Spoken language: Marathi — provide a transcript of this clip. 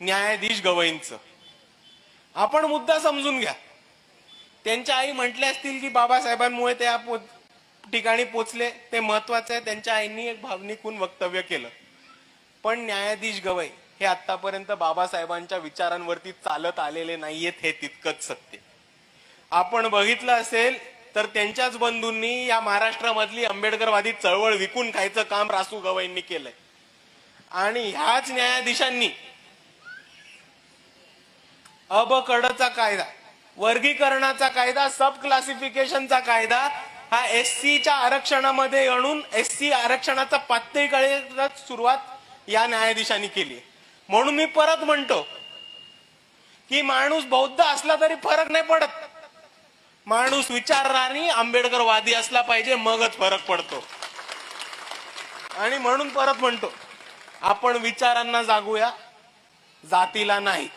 न्यायाधीश गवईंचं. आपण मुद्दा समजून घ्या. त्यांच्या आई म्हटले असतील की बाबासाहेबांमुळे त्या पो- ठिकाणी पोचले. ते महत्वाचं आहे. त्यांच्या आईंनी एक भावनिकून वक्तव्य केलं. पण न्यायाधीश गवई हे आतापर्यंत बाबासाहेबांच्या विचारांवरती चालत आलेले नाहीयेत हे तितकंच सत्य. आपण बघितलं असेल तर त्यांच्याच बंधूंनी या महाराष्ट्रामधली आंबेडकरवादी चळवळ विकून खायचं काम रासू गवईंनी केलंय. आणि ह्याच न्यायाधीशांनी अबकडचा कायदा वर्गीकरणाचा कायदा सब क्लासिफिकेशनचा कायदा हा एस सीच्या आरक्षणामध्ये आणून एस सी आरक्षणाचा पातळीकडे सुरुवात या न्यायाधीशांनी केली. म्हणून मी परत म्हणतो की माणूस बौद्ध असला तरी फरक नाही पडत. माणूस विचारणारी आंबेडकरवादी असला पाहिजे मगच फरक पडतो. आणि म्हणून परत म्हणतो आपण विचारांना जागूया जातीला नाही.